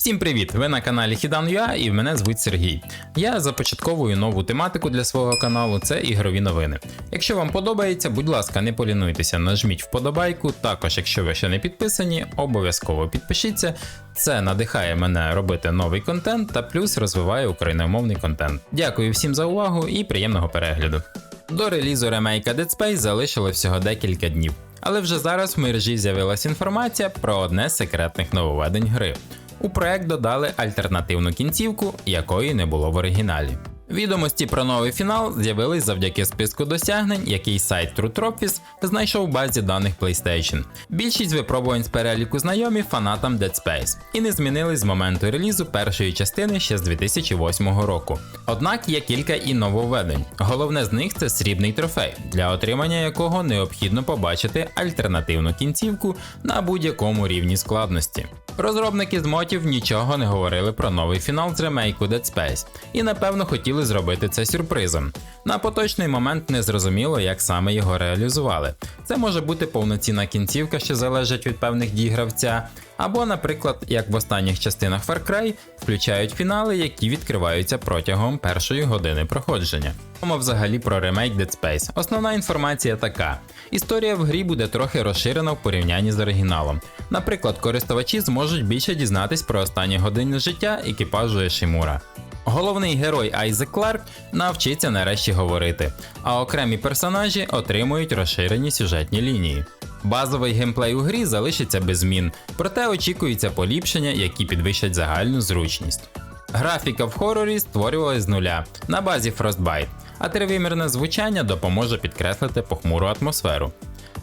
Всім привіт! Ви на каналі Hidan.ua і мене звуть Сергій. Я започатковую нову тематику для свого каналу це ігрові новини. Якщо вам подобається, будь ласка, не полінуйтеся, нажміть вподобайку. Також, якщо ви ще не підписані, обов'язково підпишіться. Це надихає мене робити новий контент та плюс розвиває україномовний контент. Дякую всім за увагу і приємного перегляду. До релізу ремейка Dead Space залишило всього декілька днів. Але вже зараз в мережі з'явилася інформація про одне з секретних нововведень гри. У проект додали альтернативну кінцівку, якої не було в оригіналі. Відомості про новий фінал з'явились завдяки списку досягнень, який сайт True Trophies знайшов в базі даних PlayStation. Більшість випробувань з переліку знайомі фанатам Dead Space і не змінились з моменту релізу першої частини ще з 2008 року. Однак є кілька і нововведень. Головне з них це срібний трофей, для отримання якого необхідно побачити альтернативну кінцівку на будь-якому рівні складності. Розробники з мотів нічого не говорили про новий фінал з ремейку Dead Space і напевно хотіли зробити це сюрпризом. На поточний момент не зрозуміло, як саме його реалізували. Це може бути повноцінна кінцівка, що залежить від певних дій гравця, або, наприклад, як в останніх частинах Far Cry, включають фінали, які відкриваються протягом першої години проходження. Мова взагалі про ремейк Dead Space. Основна інформація така: історія в грі буде трохи розширена в порівнянні з оригіналом. Наприклад, користувачі зможуть більше дізнатись про останні години життя екіпажу Ешімура. Головний герой Айзек Кларк навчиться нарешті говорити, а окремі персонажі отримують розширені сюжетні лінії. Базовий геймплей у грі залишиться без змін, проте очікується поліпшення, які підвищать загальну зручність. Графіка в хорорі створювалась з нуля на базі Frostbite, а тривимірне звучання допоможе підкреслити похмуру атмосферу.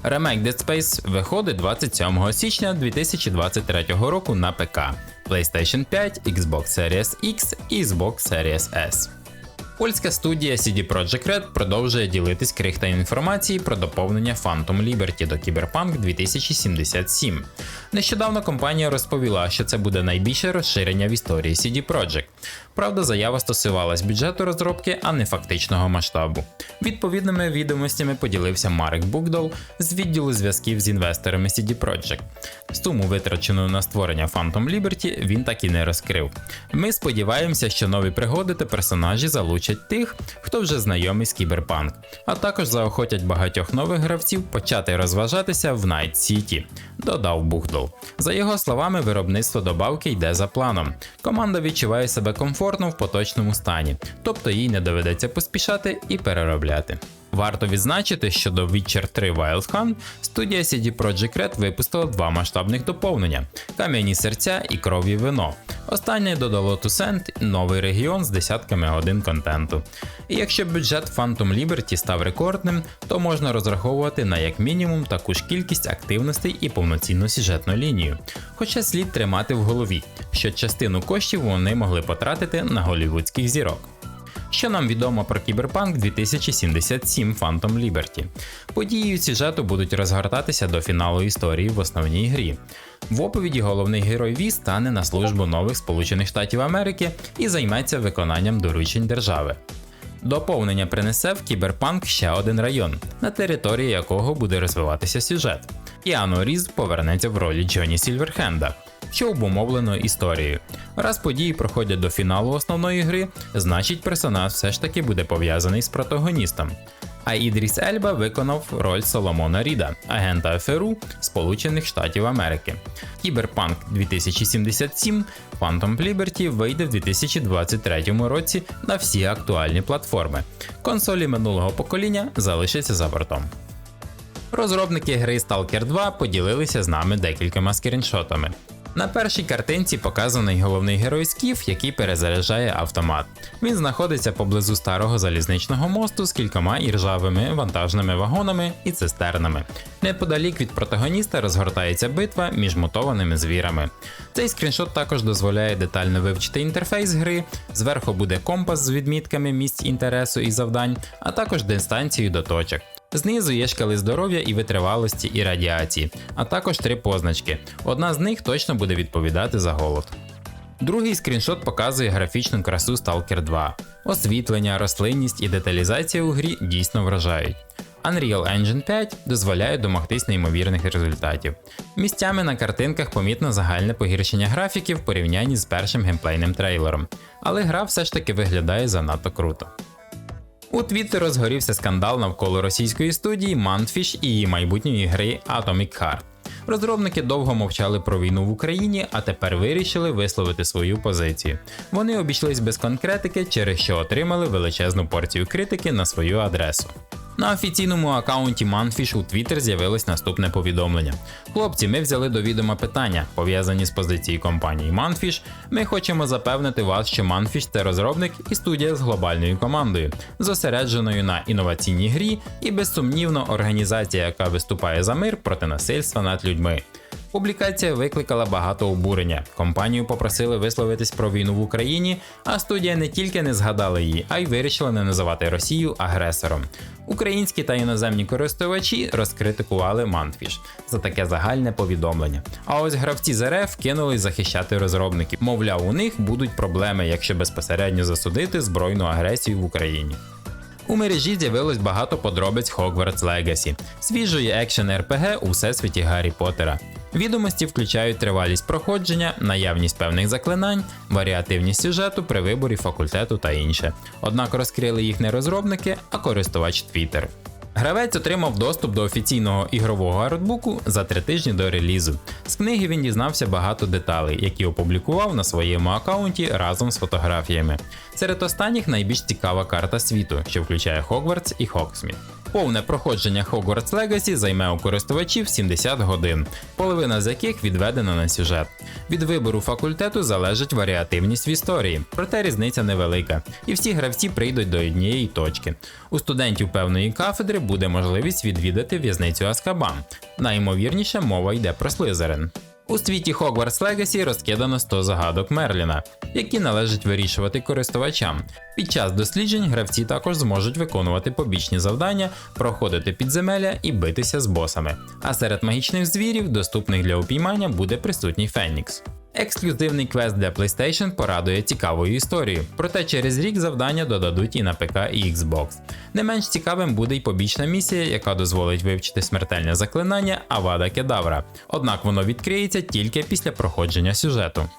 Ремейк Dead Space виходить 27 січня 2023 року на ПК, PlayStation 5, Xbox Series X і Xbox Series S. Польська студія CD Projekt Red продовжує ділитись крихтою інформації про доповнення Phantom Liberty до Cyberpunk 2077. Нещодавно компанія розповіла, що це буде найбільше розширення в історії CD Projekt. Правда, заява стосувалась бюджету розробки, а не фактичного масштабу. Відповідними відомостями поділився Марк Букдол з відділу зв'язків з інвесторами CD Projekt. Суму, витрачену на створення Phantom Liberty, він так і не розкрив. Ми сподіваємося, що нові пригоди та персонажі залучать тих, хто вже знайомий з кіберпанк, а також заохотять багатьох нових гравців почати розважатися в Night City, додав Бухдл. За його словами, виробництво добавки йде за планом. Команда відчуває себе комфортно в поточному стані, тобто їй не доведеться поспішати і переробляти. Варто відзначити, що до Witcher 3 Wild Hunt студія CD Projekt Red випустила два масштабних доповнення: кам'яні серця і крові вино. Останнє додало Тусент новий регіон з десятками годин контенту. І якщо бюджет Phantom Liberty став рекордним, то можна розраховувати на як мінімум таку ж кількість активностей і повноцінну сюжетну лінію. Хоча слід тримати в голові, що частину коштів вони могли потратити на голівудських зірок. Що нам відомо про Cyberpunk 2077 Phantom Liberty? Події сюжету будуть розгортатися до фіналу історії в основній грі. В оповіді головний герой Ві стане на службу нових Сполучених Штатів Америки і займеться виконанням доручень держави. Доповнення принесе в Кіберпанк ще один район, на території якого буде розвиватися сюжет. Іано Різ повернеться в ролі Джоні Сільверхенда, що обумовлено історією. Раз події проходять до фіналу основної гри, значить персонаж все ж таки буде пов'язаний з протагоністом. А Ідріс Ельба виконав роль Соломона Ріда, агента ФРУ Сполучених Штатів Америки. Кіберпанк 2077 Phantom Liberty вийде в 2023 році на всі актуальні платформи. Консолі минулого покоління залишаться за бортом. Розробники гри Stalker 2 поділилися з нами декількома скріншотами. На першій картинці показаний головний герой Скіф, який перезаряджає автомат. Він знаходиться поблизу старого залізничного мосту з кількома іржавими вантажними вагонами і цистернами. Неподалік від протагоніста розгортається битва між мутованими звірами. Цей скріншот також дозволяє детально вивчити інтерфейс гри, зверху буде компас з відмітками місць інтересу і завдань, а також дистанцію до точок. Знизу є шкали здоров'я і витривалості і радіації, а також три позначки. Одна з них точно буде відповідати за голод. Другий скріншот показує графічну красу Stalker 2. Освітлення, рослинність і деталізація у грі дійсно вражають. Unreal Engine 5 дозволяє домогтись неймовірних результатів. Місцями на картинках помітно загальне погіршення графіки в порівнянні з першим геймплейним трейлером, але гра все ж таки виглядає занадто круто. У Твіттері розгорівся скандал навколо російської студії Manfish і її майбутньої гри Atomic Heart. Розробники довго мовчали про війну в Україні, а тепер вирішили висловити свою позицію. Вони обійшлись без конкретики, через що отримали величезну порцію критики на свою адресу. На офіційному аккаунті Manfish у Twitter з'явилось наступне повідомлення. Хлопці, ми взяли до відома питання, пов'язані з позицією компанії Manfish. Ми хочемо запевнити вас, що Manfish – це розробник і студія з глобальною командою, зосередженою на інноваційній грі і безсумнівно організація, яка виступає за мир проти насильства над людьми. Публікація викликала багато обурення. Компанію попросили висловитись про війну в Україні, а студія не тільки не згадала її, а й вирішила не називати Росію агресором. Українські та іноземні користувачі розкритикували Мантфіш за таке загальне повідомлення. А ось гравці з РФ кинулись захищати розробників. Мовляв, у них будуть проблеми, якщо безпосередньо засудити збройну агресію в Україні. У мережі з'явилось багато подробиць Hogwarts Legacy, свіжої екшен RPG у всесвіті Гаррі Поттера. Відомості включають тривалість проходження, наявність певних заклинань, варіативність сюжету при виборі факультету та інше. Однак розкрили їх не розробники, а користувач Twitter. Гравець отримав доступ до офіційного ігрового артбуку за три тижні до релізу. З книги він дізнався багато деталей, які опублікував на своєму аккаунті разом з фотографіями. Серед останніх найбільш цікава карта світу, що включає Хогвартс і Хоксміт. Повне проходження Hogwarts Legacy займе у користувачів 70 годин, половина з яких відведена на сюжет. Від вибору факультету залежить варіативність в історії, проте різниця невелика, і всі гравці прийдуть до однієї точки. У студентів певної кафедри буде можливість відвідати в'язницю Аскабан. Найімовірніше мова йде про Слизерин. У світі Hogwarts Legacy розкидано 100 загадок Мерліна, які належить вирішувати користувачам. Під час досліджень гравці також зможуть виконувати побічні завдання, проходити підземелля і битися з босами. А серед магічних звірів, доступних для упіймання, буде присутній Фенікс. Ексклюзивний квест для PlayStation порадує цікавою історією, проте через рік завдання додадуть і на ПК і Xbox. Не менш цікавим буде й побічна місія, яка дозволить вивчити смертельне заклинання Авада Кедавра, однак воно відкриється тільки після проходження сюжету.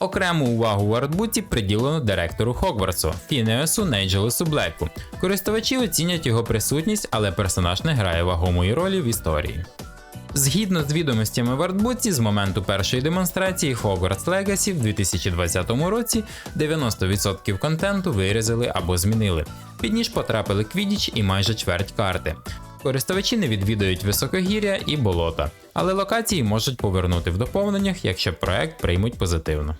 Окрему увагу в артбуці приділено директору Хогвартсу Фінеосу Нейджелесу Блеку. Користувачі оцінять його присутність, але персонаж не грає вагомої ролі в історії. Згідно з відомостями в артбуці, з моменту першої демонстрації Hogwarts Legacy в 2020 році 90% контенту вирізали або змінили. Під ніж потрапили Квідіч і майже чверть карти. Користувачі не відвідають високогір'я і болота, але локації можуть повернути в доповненнях, якщо проект приймуть позитивно.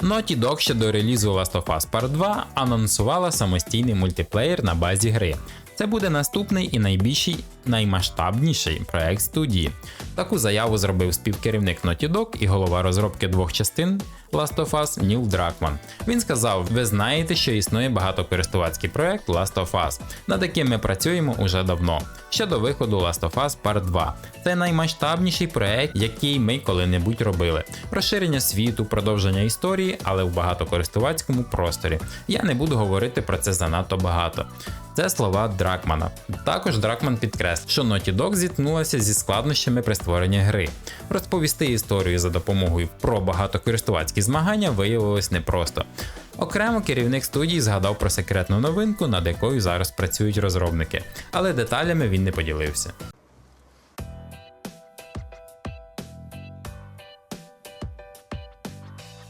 Naughty Dog ще до релізу Last of Us Part 2 анонсувала самостійний мультиплеєр на базі гри. Це буде наступний і найбільший, наймасштабніший проект студії. Таку заяву зробив співкерівник Naughty Dog і голова розробки двох частин Last of Us Ніл Дракман. Він сказав: ви знаєте, що існує багатокористувацький проект Last of Us, над яким ми працюємо уже давно. Ще до виходу Last of Us Part 2. Це наймасштабніший проект, який ми коли-небудь робили. Розширення світу, продовження історії, але в багатокористувацькому просторі. Я не буду говорити про це занадто багато. Це слова Дракмана. Також Дракман підкреслив, що Naughty Dog зіткнулася зі складнощами при створенні гри. Розповісти історію за допомогою про багатокористувацькі змагання виявилось непросто. Окремо керівник студії згадав про секретну новинку, над якою зараз працюють розробники, але деталями він не поділився.